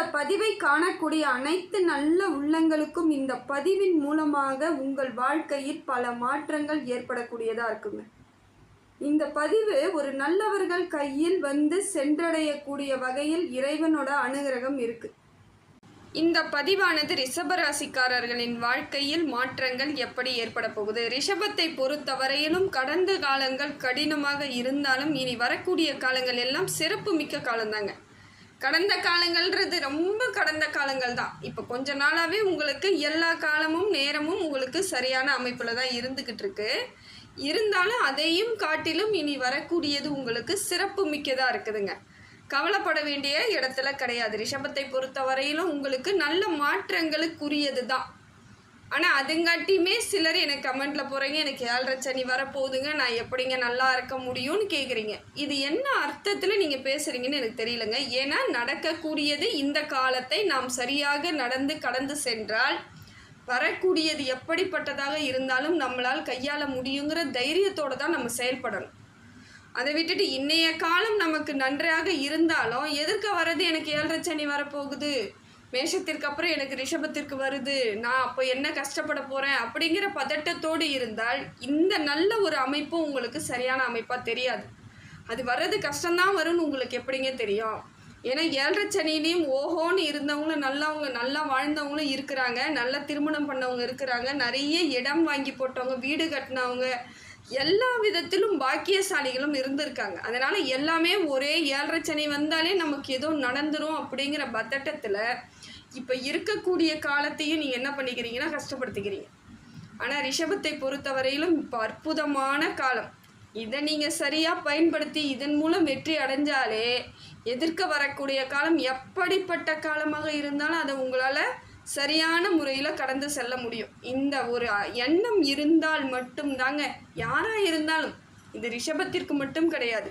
இந்த பதிவை காணக்கூடிய அனைத்து நல்ல உள்ளங்களுக்கும் இந்த பதிவின் மூலமாக உங்கள் வாழ்க்கையில் பல மாற்றங்கள் ஏற்படக்கூடியதாக இருக்குங்க. இந்த பதிவு ஒரு நல்லவர்கள் கையில் வந்து சென்றடையக்கூடிய வகையில் இறைவனோட அனுகிரகம் இருக்கு. இந்த பதிவானது ரிஷபராசிக்காரர்களின் வாழ்க்கையில் மாற்றங்கள் எப்படி ஏற்பட போகுது? ரிஷபத்தை பொறுத்தவரையிலும் கடந்த காலங்கள் கடினமாக இருந்தாலும் இனி வரக்கூடிய காலங்கள் எல்லாம் சிறப்பு மிக்க காலம்தாங்க. கடந்த காலங்கள்ன்றது ரொம்ப கடந்த காலங்கள் தான் இப்போ கொஞ்ச நாளாகவே உங்களுக்கு எல்லா காலமும் நேரமும் உங்களுக்கு சரியான அமைப்பில் தான் இருந்துக்கிட்டு இருக்கு இருந்தாலும் அதையும் காட்டிலும் இனி வரக்கூடியது உங்களுக்கு சிறப்பு மிக்கதாக இருக்குதுங்க. கவலைப்பட வேண்டிய இடத்துல கிடையாது. ரிஷபத்தை பொறுத்த வரையிலும் உங்களுக்கு நல்ல மாற்றங்களுக்குரியது தான் ஆனால் அதுங்காட்டியுமே சிலர் எனக்கு கமெண்ட்டில் போகிறீங்க எனக்கு ஏழரை சனி வரப்போகுதுங்க நான் எப்படிங்க நல்லா இருக்க முடியும்னு கேட்குறீங்க இது என்ன அர்த்தத்தில் நீங்கள் பேசுகிறீங்கன்னு எனக்கு தெரியலங்க. ஏன்னா நடக்கக்கூடியது இந்த காலத்தை நாம் சரியாக நடந்து கடந்து சென்றால் வரக்கூடியது எப்படிப்பட்டதாக இருந்தாலும் நம்மளால் கையாள முடியுங்கிற தைரியத்தோடு தான் நம்ம செயல்படணும். அதை விட்டுட்டு இன்னைய காலம் நமக்கு நன்றாக இருந்தாலும் எதிர்க்க வர்றது எனக்கு ஏழரை சனி வரப்போகுது. மேஷத்திற்கு அப்புறம் எனக்கு ரிஷபத்திற்கு வருது. நான் அப்போ என்ன கஷ்டப்பட போகிறேன் அப்படிங்கிற பதட்டத்தோடு இருந்தால் இந்த நல்ல ஒரு அமைப்பு உங்களுக்கு சரியான அமைப்பாக தெரியாது. அது வர்றது கஷ்டம்தான் வரும்னு உங்களுக்கு எப்படிங்க தெரியும்? ஏன்னா ஏழரை சனிலையும் ஓஹோன்னு இருந்தவங்களும் நல்லவங்க நல்லா வாழ்ந்தவங்களும் இருக்கிறாங்க. நல்லா திருமணம் பண்ணவங்க இருக்கிறாங்க. நிறைய இடம் வாங்கி போட்டவங்க வீடு கட்டினவங்க எல்லா விதத்திலும் பாக்கியசாலிகளும் இருந்திருக்காங்க. அதனால் எல்லாமே ஒரே ஏழரை சனி வந்தாலே நமக்கு ஏதோ நடந்துடும் அப்படிங்கிற பதட்டத்தில் இப்போ இருக்கக்கூடிய காலத்தையும் நீங்கள் என்ன பண்ணிக்கிறீங்கன்னா கஷ்டப்படுத்திக்கிறீங்க. ஆனால் ரிஷபத்தை பொறுத்தவரையிலும் இப்போ அற்புதமான காலம். இதை நீங்கள் சரியாக பயன்படுத்தி இதன் மூலம் வெற்றி அடைஞ்சாலே எதிர்க்க வரக்கூடிய காலம் எப்படிப்பட்ட காலமாக இருந்தாலும் அதை உங்களால் சரியான முறையில் கடந்து செல்ல முடியும். இந்த ஒரு எண்ணம் இருந்தால் மட்டும்தாங்க யாராக இருந்தாலும் இது ரிஷபத்திற்கு மட்டும் கிடையாது.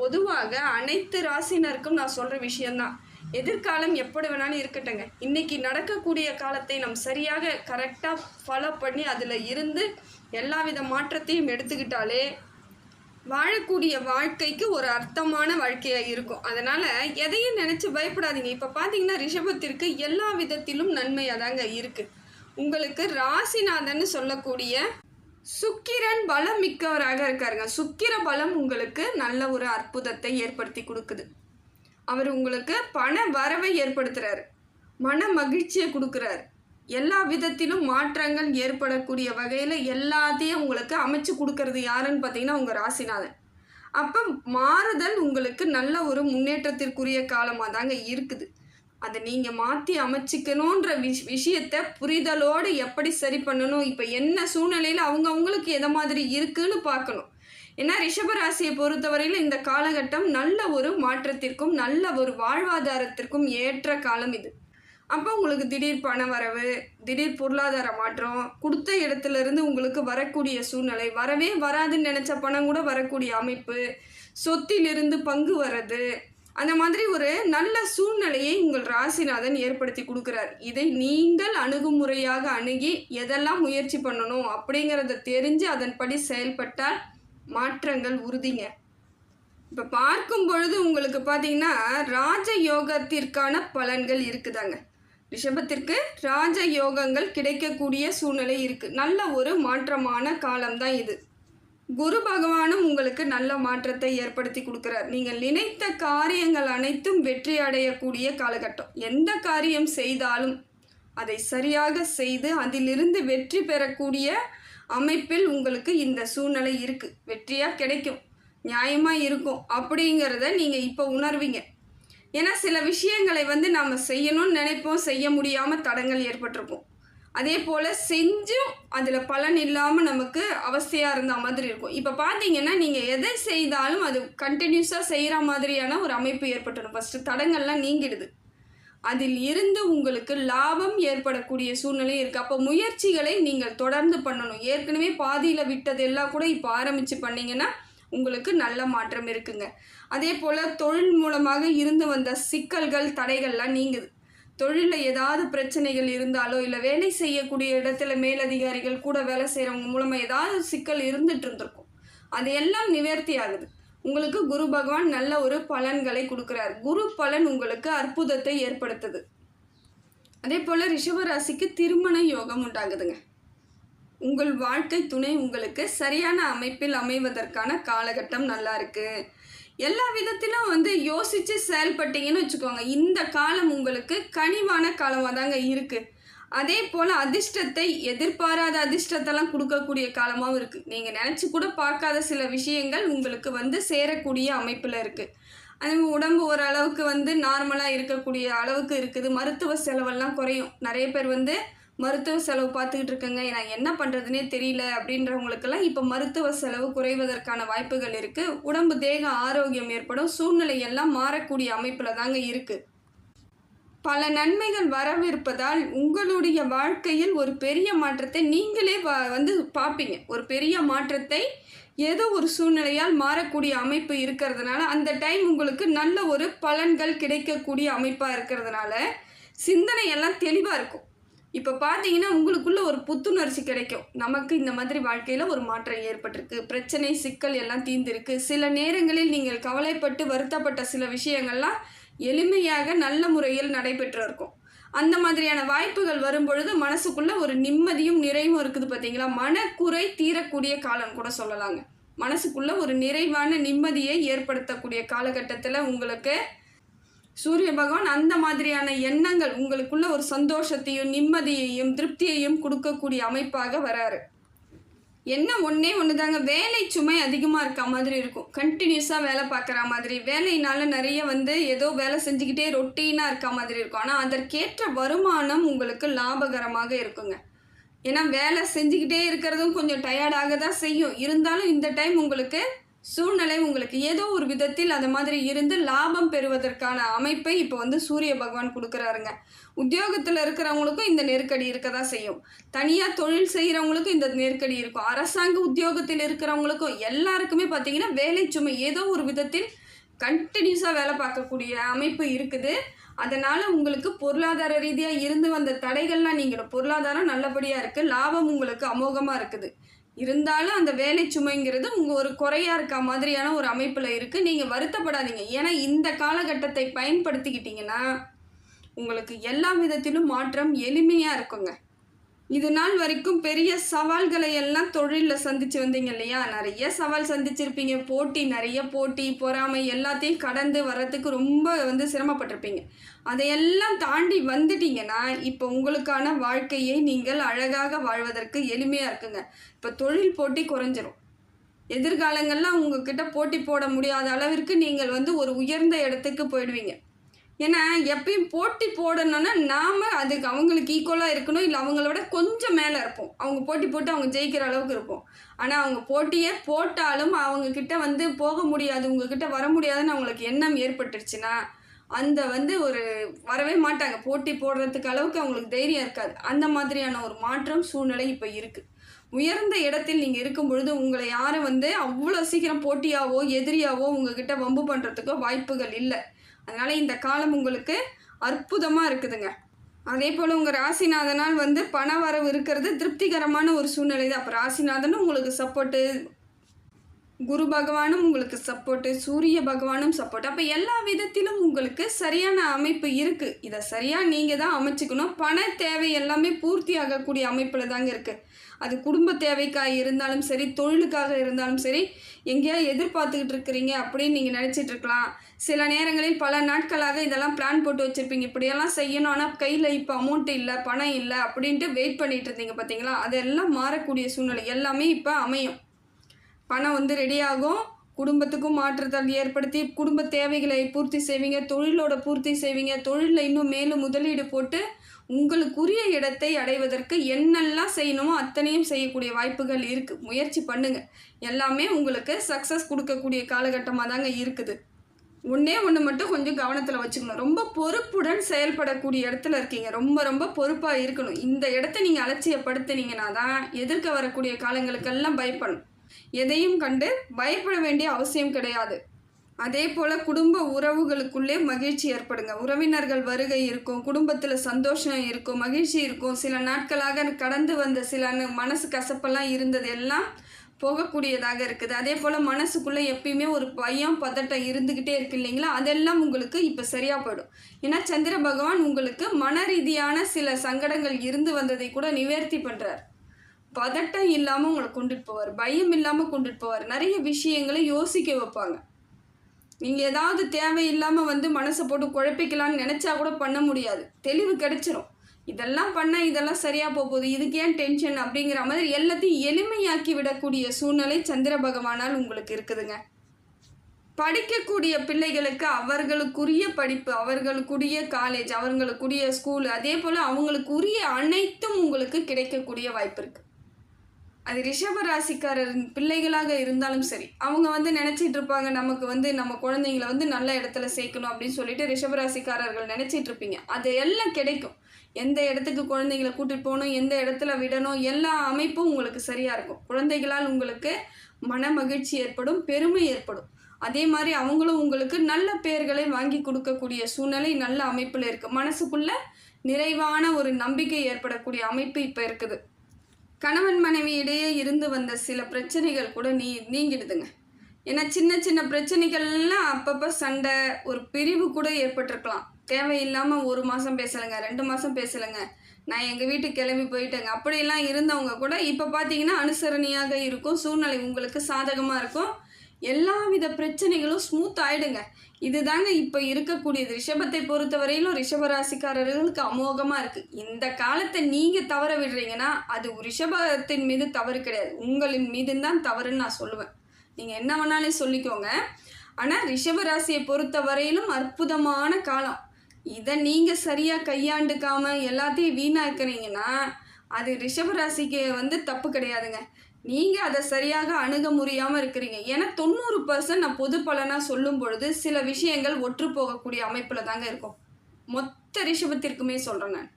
பொதுவாக அனைத்து ராசினருக்கும் நான் சொல்கிற விஷயந்தான் எதிர்காலம் எப்படி வேணாலும் இருக்கட்டுங்க இன்னைக்கு நடக்கக்கூடிய காலத்தை நம் சரியாக கரெக்டாக ஃபாலோ பண்ணி அதில் இருந்து எல்லா வித மாற்றத்தையும் எடுத்துக்கிட்டாலே வாழக்கூடிய வாழ்க்கைக்கு ஒரு அர்த்தமான வாழ்க்கையாக இருக்கும். அதனால் எதையும் நினச்சி பயப்படாதீங்க. இப்போ பார்த்தீங்கன்னா ரிஷபத்திற்கு எல்லா விதத்திலும் நன்மையாக தாங்க இருக்குது உங்களுக்கு ராசிநாதன் சொல்லக்கூடிய சுக்கிரன் பலம் மிக்கவராக இருக்காருங்க. சுக்கிர பலம் உங்களுக்கு நல்ல ஒரு அற்புதத்தை ஏற்படுத்தி கொடுக்குது. அவர் உங்களுக்கு பண வரவை ஏற்படுத்துகிறார் மன மகிழ்ச்சியை கொடுக்குறாரு. எல்லா விதத்திலும் மாற்றங்கள் ஏற்படக்கூடிய வகையில் எல்லாத்தையும் உங்களுக்கு அமைச்சு கொடுக்கறது யாருன்னு பார்த்தீங்கன்னா உங்கள் ராசிநாதன். அப்போ மாறுதல் உங்களுக்கு நல்ல ஒரு முன்னேற்றத்திற்குரிய காலமாக தாங்க இருக்குது. அதை நீங்கள் மாற்றி அமைச்சிக்கணுன்ற விஷ் விஷயத்தை புரிதலோடு எப்படி சரி பண்ணணும்? இப்போ என்ன சூழ்நிலையில் அவங்க அவங்களுக்கு எதை மாதிரி இருக்குன்னு பார்க்கணும். ஏன்னா ரிஷபராசியை பொறுத்தவரையில் இந்த காலகட்டம் நல்ல ஒரு மாற்றத்திற்கும் நல்ல ஒரு வாழ்வாதாரத்திற்கும் ஏற்ற காலம் இது. அப்போ உங்களுக்கு திடீர் பண வரவு திடீர் பொருளாதார மாற்றம் கொடுத்த இடத்துல இருந்து உங்களுக்கு வரக்கூடிய சூழ்நிலை வரவே வராதுன்னு நினச்ச பணம் கூட வரக்கூடிய அமைப்பு சொத்திலிருந்து பங்கு வர்றது அந்த மாதிரி ஒரு நல்ல சூழ்நிலையை உங்கள் ராசிநாதன் ஏற்படுத்தி கொடுக்குறார். இதை நீங்கள் அணுகுமுறையாக அணுகி எதெல்லாம் முயற்சி பண்ணணும் அப்படிங்கிறத தெரிஞ்சு அதன்படி செயல்பட்டால் மாற்றங்கள் உறுதிங்க. இப்போ பார்க்கும் பொழுது உங்களுக்கு பார்த்தீங்கன்னா ராஜ யோகத்திற்கான பலன்கள் இருக்குதாங்க. ரிஷபத்திற்கு ராஜ யோகங்கள் கிடைக்கக்கூடிய சூழ்நிலை இருக்குது நல்ல ஒரு மாற்றமான காலம்தான் இது. குரு பகவானும் உங்களுக்கு நல்ல மாற்றத்தை ஏற்படுத்தி கொடுக்குறார். நீங்கள் நினைத்த காரியங்கள் அனைத்தும் வெற்றி அடையக்கூடிய காலகட்டம். எந்த காரியம் செய்தாலும் அதை சரியாக செய்து அதிலிருந்து வெற்றி பெறக்கூடிய அமைப்பில் உங்களுக்கு இந்த சூழ்நிலை இருக்குது வெற்றியாக கிடைக்கும். நியாயமாக இருக்கும். அப்படிங்கிறத நீங்கள் இப்போ உணர்வீங்க. ஏன்னா சில விஷயங்களை வந்து நாம் செய்யணும்னு நினைப்போம். செய்ய முடியாமல் தடங்கள் ஏற்பட்டிருக்கும். அதே போல் செஞ்சும் அதில் பலன் இல்லாமல் நமக்கு அவஸ்தையாக இருந்த மாதிரி இருக்கும். இப்போ பார்த்தீங்கன்னா நீங்கள் எதை செய்தாலும் அது கண்டினியூஸாக செய்கிற மாதிரியான ஒரு அமைப்பு ஏற்பட்டுடும் ஃபஸ்ட்டு தடங்கள்லாம் நீங்கிடுது. அதில் இருந்து உங்களுக்கு லாபம் ஏற்படக்கூடிய சூழ்நிலை இருக்குது அப்போ முயற்சிகளை நீங்கள் தொடர்ந்து பண்ணணும். ஏற்கனவே பாதியில் விட்டதெல்லாம் கூட இப்போ ஆரம்பித்து பண்ணிங்கன்னா உங்களுக்கு நல்ல மாற்றம் இருக்குங்க. அதே போல் தொழில் மூலமாக இருந்து வந்த சிக்கல்கள் தடைகள்லாம் நீங்குது. தொழிலில் ஏதாவது பிரச்சனைகள் இருந்தாலோ இல்லை வேலை செய்யக்கூடிய இடத்துல மேலதிகாரிகள் கூட வேலை செய்கிறவங்க மூலமாக ஏதாவது சிக்கல் இருந்துட்டு இருந்திருக்கும். அது எல்லாம் நிவர்த்தி ஆகுது. உங்களுக்கு குரு பகவான் நல்ல ஒரு பலன்களை கொடுக்குறார். குரு பலன் உங்களுக்கு அற்புதத்தை ஏற்படுத்துது. அதே போல் ரிஷபராசிக்கு திருமண யோகம் உண்டாகுதுங்க. உங்கள் வாழ்க்கை துணை உங்களுக்கு சரியான அமைப்பில் அமைவதற்கான காலகட்டம் நல்லா இருக்குது எல்லா விதத்திலும் வந்து யோசித்து செயல்பட்டீங்கன்னு வச்சுக்கோங்க. இந்த காலம் உங்களுக்கு கனிவான காலமாக தாங்க இருக்குது அதே போல் அதிர்ஷ்டத்தை எதிர்பாராத அதிர்ஷ்டத்தெல்லாம் கொடுக்கக்கூடிய காலமாகவும் இருக்குது நீங்கள் நினச்சி கூட பார்க்காத சில விஷயங்கள் உங்களுக்கு வந்து சேரக்கூடிய அமைப்பில் இருக்குது அது உடம்பு ஓரளவுக்கு வந்து நார்மலாக இருக்கக்கூடிய அளவுக்கு இருக்குது. மருத்துவ செலவெல்லாம் குறையும். நிறைய பேர் வந்து மருத்துவ செலவு பார்த்துக்கிட்டு இருக்கேங்க. நான் என்ன பண்ணுறதுனே தெரியல அப்படின்றவங்களுக்கெல்லாம் இப்போ மருத்துவ செலவு குறைவதற்கான வாய்ப்புகள் இருக்குது உடம்பு தேக ஆரோக்கியம் ஏற்படும். சூழ்நிலை எல்லாம் மாறக்கூடிய அமைப்பில் தாங்க இருக்குது பல நன்மைகள் வரவிருப்பதால் உங்களுடைய வாழ்க்கையில் ஒரு பெரிய மாற்றத்தை நீங்களே வ- வந்து பார்ப்பீங்க. ஒரு பெரிய மாற்றத்தை ஏதோ ஒரு சூழ்நிலையால் மாறக்கூடிய அமைப்பு இருக்கிறதுனால அந்த டைம் உங்களுக்கு நல்ல ஒரு பலன்கள் கிடைக்கக்கூடிய அமைப்பாக இருக்கிறதுனால சிந்தனை எல்லாம் தெளிவாக இருக்கும். இப்போ பார்த்தீங்கன்னா உங்களுக்குள்ள ஒரு புத்துணர்ச்சி கிடைக்கும். நமக்கு இந்த மாதிரி வாழ்க்கையில் ஒரு மாற்றம் ஏற்பட்டிருக்கு. பிரச்சனை சிக்கல் எல்லாம் தீர்ந்திருக்கு. சில நேரங்களில் நீங்கள் கவலைப்பட்டு வருத்தப்பட்ட சில விஷயங்கள்லாம் எளிமையாக நல்ல முறையில் நடைபெற்று இருக்கும். அந்த மாதிரியான வாய்ப்புகள் வரும்பொழுது மனசுக்குள்ளே ஒரு நிம்மதியும் நிறைவும் இருக்குது பார்த்தீங்களா மனக்குறை தீரக்கூடிய காலம் கூட சொல்லலாங்க. மனசுக்குள்ளே ஒரு நிறைவான நிம்மதியை ஏற்படுத்தக்கூடிய காலகட்டத்தில் உங்களுக்கு சூரிய பகவான் அந்த மாதிரியான எண்ணங்கள் உங்களுக்குள்ள ஒரு சந்தோஷத்தையும் நிம்மதியையும் திருப்தியையும் கொடுக்கக்கூடிய அமைப்பாக வராரு. என்ன ஒன்றே ஒன்று தாங்க வேலை சுமை அதிகமாக இருக்க மாதிரி இருக்கும். கண்டினியூஸாக வேலை பார்க்குற மாதிரி வேலையினால நிறைய வந்து ஏதோ வேலை செஞ்சுக்கிட்டே ரொட்டீனாக இருக்க மாதிரி இருக்கும். ஆனால் அதற்கேற்ற வருமானம் உங்களுக்கு லாபகரமாக இருக்குங்க. ஏன்னா வேலை செஞ்சுக்கிட்டே இருக்கிறதும் கொஞ்சம் டயர்டாக தான் செய்யும். இருந்தாலும் இந்த டைம் உங்களுக்கு சூழ்நிலை உங்களுக்கு ஏதோ ஒரு விதத்தில் அந்த மாதிரி இருந்து லாபம் பெறுவதற்கான அமைப்பை இப்போ வந்து சூரிய பகவான் கொடுக்குறாருங்க. உத்தியோகத்தில் இருக்கிறவங்களுக்கும் இந்த நெருக்கடி இருக்க தான் செய்யும். தனியாக தொழில் செய்கிறவங்களுக்கும் இந்த நெருக்கடி இருக்கும். அரசாங்க உத்தியோகத்தில் இருக்கிறவங்களுக்கும் எல்லாருக்குமே பார்த்தீங்கன்னா வேலை சுமை ஏதோ ஒரு விதத்தில் கண்டினியூஸாக வேலை பார்க்கக்கூடிய அமைப்பு இருக்குது. அதனால் உங்களுக்கு பொருளாதார ரீதியாக இருந்து வந்த தடைகள்லாம் நீங்கள் பொருளாதாரம் நல்லபடியாக இருக்குது லாபம் உங்களுக்கு அமோகமாக இருக்குது. இருந்தாலும் அந்த வேலை சுமைங்கிறது உங்கள் ஒரு குறையாக இருக்க மாதிரியான ஒரு அமைப்பில் இருக்குது நீங்கள் வருத்தப்படாதீங்க. ஏன்னா இந்த காலகட்டத்தை பயன்படுத்திக்கிட்டிங்கன்னா உங்களுக்கு எல்லா விதத்திலும் மாற்றம் எளிமையாக இருக்குங்க. இது நாள் வரைக்கும் பெரிய சவால்களை எல்லாம் தொழிலில் சந்திச்சு வந்தீங்க இல்லையா? நிறைய சவால் சந்திச்சிருப்பீங்க. போட்டி நிறைய போட்டி பொறாமை எல்லாத்தையும் கடந்து வர்றதுக்கு ரொம்ப வந்து சிரமப்பட்டிருப்பீங்க. அதையெல்லாம் தாண்டி வந்துட்டீங்கன்னா இப்போ உங்களுக்கான வாழ்க்கையை நீங்கள் அழகாக வாழ்வதற்கு எளிமையாக இருக்குங்க. இப்போ தொழில் போட்டி குறைஞ்சிரும். எதிர்காலங்கள்லாம் உங்ககிட்ட போட்டி போட முடியாத அளவிற்கு நீங்கள் வந்து ஒரு உயர்ந்த இடத்துக்கு போயிடுவீங்க. ஏன்னா எப்பயும் போட்டி போடணும்னா நாம் அதுக்கு அவங்களுக்கு ஈக்குவலாக இருக்கணும். இல்லை அவங்களோட கொஞ்சம் மேலே இருப்போம். அவங்க போட்டி போட்டு அவங்க ஜெயிக்கிற அளவுக்கு இருப்போம். ஆனால் அவங்க போட்டியே போட்டாலும் அவங்கக்கிட்ட வந்து போக முடியாது உங்ககிட்ட வர முடியாதுன்னு அவங்களுக்கு எண்ணம் ஏற்பட்டுருச்சுன்னா அந்த வந்து ஒரு வரவே மாட்டாங்க. போட்டி போடுறதுக்கு அளவுக்கு அவங்களுக்கு தைரியம் இருக்காது. அந்த மாதிரியான ஒரு மாற்றம் சூழ்நிலை இப்போ இருக்குது உயர்ந்த இடத்தில் நீங்கள் இருக்கும் பொழுது உங்களை யாரும் வந்து அவ்வளோ சீக்கிரம் போட்டியாவோ எதிரியாவோ உங்ககிட்ட வம்பு பண்ணுறதுக்கோ வாய்ப்புகள் இல்லை. அதனால் இந்த காலம் உங்களுக்கு அற்புதமாக இருக்குதுங்க. அதே போல் உங்கள் ராசிநாதனால் வந்து பண வரவு இருக்கிறது திருப்திகரமான ஒரு சூழ்நிலை தான் அப்போ ராசிநாதனும் உங்களுக்கு சப்போர்ட்டு குரு பகவானும் உங்களுக்கு சப்போர்ட்டு சூரிய பகவானும் சப்போர்ட் அப்போ எல்லா விதத்திலும் உங்களுக்கு சரியான அமைப்பு இருக்குது இதை சரியாக நீங்கள் தான் அமைச்சுக்கணும். பண தேவை எல்லாமே பூர்த்தி ஆகக்கூடிய அமைப்பில் தாங்க இருக்குது அது குடும்ப தேவைக்காக இருந்தாலும் சரி தொழிலுக்காக இருந்தாலும் சரி எங்கேயா எதிர்பார்த்துக்கிட்டு இருக்கிறீங்க அப்படின்னு நீங்கள் நினச்சிட்டு இருக்கலாம். சில நேரங்களில் பல நாட்களாக இதெல்லாம் பிளான் போட்டு வச்சுருப்பீங்க. இப்படியெல்லாம் செய்யணும். ஆனால் கையில் இப்போ அமௌண்ட் இல்லை பணம் இல்லை அப்படின்ட்டு வெயிட் பண்ணிகிட்டு இருந்தீங்க பார்த்தீங்களா அதெல்லாம் மாறக்கூடிய சூழ்நிலை எல்லாமே இப்போ அமையும். பணம் வந்து ரெடியாகும் குடும்பத்துக்கும் மாற்றத்தை ஏற்படுத்தி குடும்ப தேவைகளை பூர்த்தி செய்வீங்க தொழிலோட பூர்த்தி செய்வீங்க தொழிலில் இன்னும் மேலும் முதலீடு போட்டு உங்களுக்குரிய இடத்தை அடைவதற்கு என்னெல்லாம் செய்யணுமோ அத்தனையும் செய்யக்கூடிய வாய்ப்புகள் இருக்குது முயற்சி பண்ணுங்கள் எல்லாமே உங்களுக்கு சக்ஸஸ் கொடுக்கக்கூடிய காலகட்டமாக தாங்க இருக்குது. ஒன்றே ஒன்று மட்டும் கொஞ்சம் கவனத்தில் வச்சுக்கணும். ரொம்ப பொறுப்புடன் செயல்படக்கூடிய இடத்துல இருக்கீங்க. ரொம்ப ரொம்ப பொறுப்பாக இருக்கணும். இந்த இடத்த நீங்கள் அலட்சியப்படுத்தினீங்கன்னா தான் எதிர்க்க வரக்கூடிய காலங்களுக்கெல்லாம் பயப்படணும். எதையும் கண்டு பயப்பட வேண்டிய அவசியம் கிடையாது. அதே போல் குடும்ப உறவுகளுக்குள்ளே மகிழ்ச்சி ஏற்படுங்க. உறவினர்கள் வருகை இருக்கும் குடும்பத்தில் சந்தோஷம் இருக்கும் மகிழ்ச்சி இருக்கும். சில நாட்களாக கடந்து வந்த சில ந- மனசு கசப்பெல்லாம் இருந்தது. எல்லாம் போகக்கூடியதாக இருக்குது. அதே போல் மனசுக்குள்ளே எப்பயுமே ஒரு பயம் பதட்டம் இருந்துக்கிட்டே இருக்கு இல்லைங்களா? அதெல்லாம் உங்களுக்கு இப்போ சரியாக போயிடும். ஏன்னா சந்திர பகவான் உங்களுக்கு மன ரீதியான சில சங்கடங்கள் இருந்து வந்ததை கூட நிவர்த்தி பண்ணுறார் பதட்டம் இல்லாமல் உங்களை கொண்டுட்டு போவார் பயம் இல்லாமல் கொண்டுட்டு போவார். நிறைய விஷயங்களை யோசிக்க வைப்பாங்க. நீங்கள் ஏதாவது தேவையில்லாமல் வந்து மனசை போட்டு குழப்பிக்கலாம்னு நினச்சா கூட பண்ண முடியாது. தெளிவு கிடைச்சிரும். இதெல்லாம் பண்ணால் இதெல்லாம் சரியாக போகுது இதுக்கு ஏன் டென்ஷன் அப்படிங்கிற மாதிரி எல்லாத்தையும் எளிமையாக்கி விடக்கூடிய சூழ்நிலை சந்திர பகவானால் உங்களுக்கு இருக்குதுங்க. படிக்கக்கூடிய பிள்ளைகளுக்கு அவர்களுக்குரிய படிப்பு அவர்களுக்குரிய காலேஜ் அவர்களுக்குரிய ஸ்கூல் அதே போல் அவங்களுக்குரிய அனைத்தும் உங்களுக்கு கிடைக்கக்கூடிய வாய்ப்பு இருக்குது அது ரிஷப ராசிக்காரரின் பிள்ளைகளாக இருந்தாலும் சரி அவங்க வந்து நினச்சிட்டு இருப்பாங்க நமக்கு வந்து நம்ம குழந்தைங்கள வந்து நல்ல இடத்துல சேர்க்கணும் அப்படின்னு சொல்லிட்டு ரிஷப ராசிக்காரர்கள் நினச்சிட்டு இருப்பீங்க அது எல்லாம் கிடைக்கும். எந்த இடத்துக்கு குழந்தைங்களை கூட்டிட்டு போகணும் எந்த இடத்துல விடணும் எல்லா அமைப்பும் உங்களுக்கு சரியாக இருக்கும். குழந்தைகளால் உங்களுக்கு மன மகிழ்ச்சி ஏற்படும் பெருமை ஏற்படும். அதே மாதிரி அவங்களும் உங்களுக்கு நல்ல பெயர்களை வாங்கி கொடுக்கக்கூடிய சூழ்நிலை நல்ல அமைப்பில் இருக்குது மனசுக்குள்ள நிறைவான ஒரு நம்பிக்கை ஏற்படக்கூடிய அமைப்பு இப்போ இருக்குது. கணவன் மனைவி இடையே இருந்து வந்த சில பிரச்சனைகள் கூட நீ நீங்கிடுதுங்க. ஏன்னா சின்ன சின்ன பிரச்சனைகள்லாம் அப்பப்போ சண்டை ஒரு பிரிவு கூட ஏற்பட்டிருக்கலாம். தேவையில்லாமல் ஒரு மாதம் பேசலைங்க ரெண்டு மாதம் பேசலைங்க. நான் எங்கள் வீட்டுக்கு கிளம்பி போயிட்டேங்க. அப்படியெல்லாம் இருந்தவங்க கூட இப்போ பார்த்தீங்கன்னா அனுசரணையாக இருக்கும். சூழ்நிலை உங்களுக்கு சாதகமாக இருக்கும். எல்லா வித பிரச்சனைகளும் ஸ்மூத் ஆகிடுங்க இதுதாங்க இப்போ இருக்கக்கூடியது. ரிஷபத்தை பொறுத்தவரையிலும் ரிஷபராசிக்காரர்களுக்கு அமோகமாக இருக்குது இந்த காலத்தை நீங்கள் தவற விடுறீங்கன்னா அது ரிஷபத்தின் மீது தவறு கிடையாது. உங்களின் மீது தான் தவறுன்னு நான் சொல்லுவேன். நீங்கள் என்ன வேணாலும் சொல்லிக்கோங்க. ஆனால் ரிஷபராசியை பொறுத்த வரையிலும் அற்புதமான காலம். இதை நீங்கள் சரியாக கையாண்டுக்காமல் எல்லாத்தையும் வீணாக்குறீங்கன்னா அது ரிஷபராசிக்கு வந்து தப்பு கிடையாதுங்க. நீங்கள் அதை சரியாக அணுக முடியாமல் இருக்கிறீங்க. ஏன்னா தொண்ணூறு பர்சன்ட் நான் பொது பலனாக சொல்லும் பொழுது சில விஷயங்கள் ஒற்று போகக்கூடிய அமைப்பில் தாங்க இருக்கும். மொத்த ரிஷபத்திற்குமே சொல்கிறேன் நான்.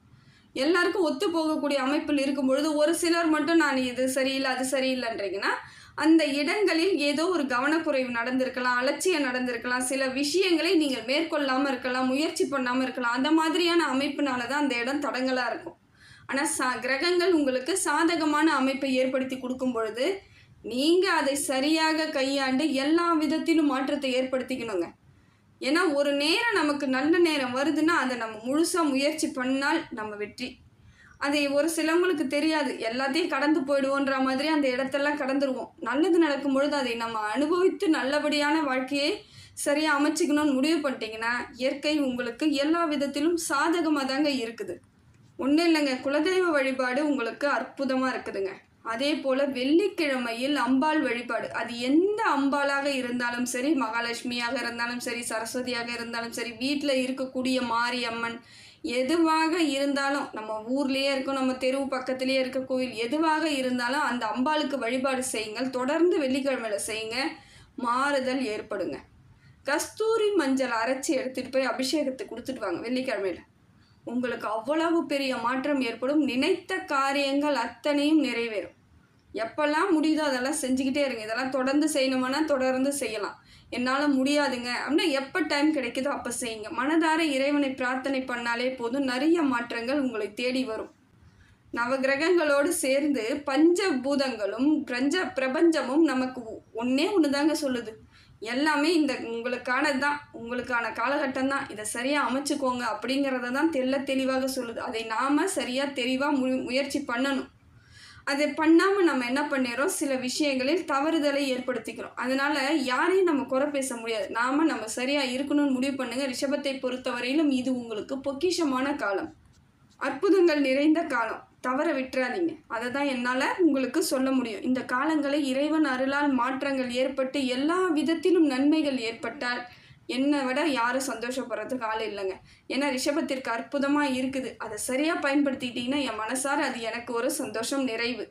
எல்லாருக்கும் ஒத்து போகக்கூடிய அமைப்பில் இருக்கும் பொழுது ஒரு சிலர் மட்டும் நான் இது சரியில்லை அது சரியில்லைன்றீங்கன்னா அந்த இடங்களில் ஏதோ ஒரு கவனக்குறைவு நடந்திருக்கலாம் அலட்சியம் நடந்திருக்கலாம் சில விஷயங்களை நீங்கள் மேற்கொள்ளாமல் இருக்கலாம் முயற்சி பண்ணாமல் இருக்கலாம் அந்த மாதிரியான அமைப்பினால தான் அந்த இடம் தடங்கலாக இருக்கும். ஆனால் சா கிரகங்கள் உங்களுக்கு சாதகமான அமைப்பை ஏற்படுத்தி கொடுக்கும் பொழுது நீங்கள் அதை சரியாக கையாண்டு எல்லா விதத்திலும் மாற்றத்தை ஏற்படுத்திக்கணுங்க. ஏன்னா ஒரு நேரம் நமக்கு நல்ல நேரம் வருதுன்னா அதை நம்ம முழுசாக முயற்சி பண்ணால் நம்ம வெற்றி. அதை ஒரு சிலவங்களுக்கு தெரியாது. எல்லாத்தையும் கடந்து போயிடுவோன்ற மாதிரி அந்த இடத்தெல்லாம் கடந்துருவோம். நல்லது நடக்கும் பொழுது அதை நம்ம அனுபவித்து நல்லபடியான வாழ்க்கையை சரியாக அமைச்சிக்கணும்னு முடிவு பண்ணிட்டீங்கன்னா இயற்கை உங்களுக்கு எல்லா விதத்திலும் சாதகமாக தாங்க இருக்குது. ஒன்றும் இல்லைங்க. குலதெய்வ வழிபாடு உங்களுக்கு அற்புதமாக இருக்குதுங்க. அதே போல் வெள்ளிக்கிழமையில் அம்பாள் வழிபாடு. அது எந்த அம்பாளாக இருந்தாலும் சரி மகாலட்சுமியாக இருந்தாலும் சரி சரஸ்வதியாக இருந்தாலும் சரி வீட்டில் இருக்கக்கூடிய மாரியம்மன் எதுவாக இருந்தாலும் நம்ம ஊர்லேயே இருக்கும் நம்ம தெருவு பக்கத்துலேயே இருக்க கோயில் எதுவாக இருந்தாலும் அந்த அம்பாளுக்கு வழிபாடு செய்யுங்கள். தொடர்ந்து வெள்ளிக்கிழமையில் செய்யுங்க. மாறுதல் ஏற்படுங்க. கஸ்தூரி மஞ்சள் அரைச்சி எடுத்துகிட்டு போய் அபிஷேகத்தை கொடுத்துட்டு வாங்க வெள்ளிக்கிழமையில். உங்களுக்கு அவ்வளவு பெரிய மாற்றம் ஏற்படும். நினைத்த காரியங்கள் அத்தனையும் நிறைவேறும். எப்பெல்லாம் முடியுதோ அதெல்லாம் செஞ்சுக்கிட்டே இருங்க. இதெல்லாம் தொடர்ந்து செய்யணுமானா தொடர்ந்து செய்யலாம். என்னால் முடியாதுங்க. அப்படின்னா எப்போ டைம் கிடைக்குதோ அப்போ செய்யுங்க. மனதார இறைவனை பிரார்த்தனை பண்ணாலே போதும். நிறைய மாற்றங்கள் உங்களை தேடி வரும். நவகிரகங்களோடு சேர்ந்து பஞ்ச பூதங்களும் பிரஞ்ச பிரபஞ்சமும் நமக்கு ஒன்றே ஒன்று தாங்க சொல்லுது. எல்லாமே இந்த உங்களுக்கானது தான் உங்களுக்கான காலகட்டம் தான் இதை சரியாக அமைச்சுக்கோங்க அப்படிங்கிறத தான் தெல்ல தெளிவாக சொல்லுது. அதை நாம் சரியாக தெளிவாக மு முயற்சி பண்ணணும். அதை பண்ணாமல் நம்ம என்ன பண்ணிடுறோம்? சில விஷயங்களில் தவறுதலை ஏற்படுத்திக்கிறோம். அதனால் யாரையும் நம்ம குறை பேச முடியாது. நாம் நம்ம சரியாக இருக்கணும்னு முடிவு பண்ணுங்கள் ரிஷபத்தை பொறுத்தவரையிலும் இது உங்களுக்கு பொக்கிஷமான காலம். அற்புதங்கள் நிறைந்த காலம். தவற விட்டுறாதீங்க. அதை தான் என்னால் உங்களுக்கு சொல்ல முடியும். இந்த காலங்களை இறைவன் அருளால் மாற்றங்கள் ஏற்பட்டு எல்லா விதத்திலும் நன்மைகள் ஏற்பட்டால் என்னை விட யாரும் சந்தோஷப்படுறதுக்கு ஆள் இல்லைங்க. ஏன்னா ரிஷபத்திற்கு அற்புதமாக இருக்குது. அதை சரியாக பயன்படுத்திக்கிட்டிங்கன்னா என் மனசார அது எனக்கு ஒரு சந்தோஷம் நிறைவு.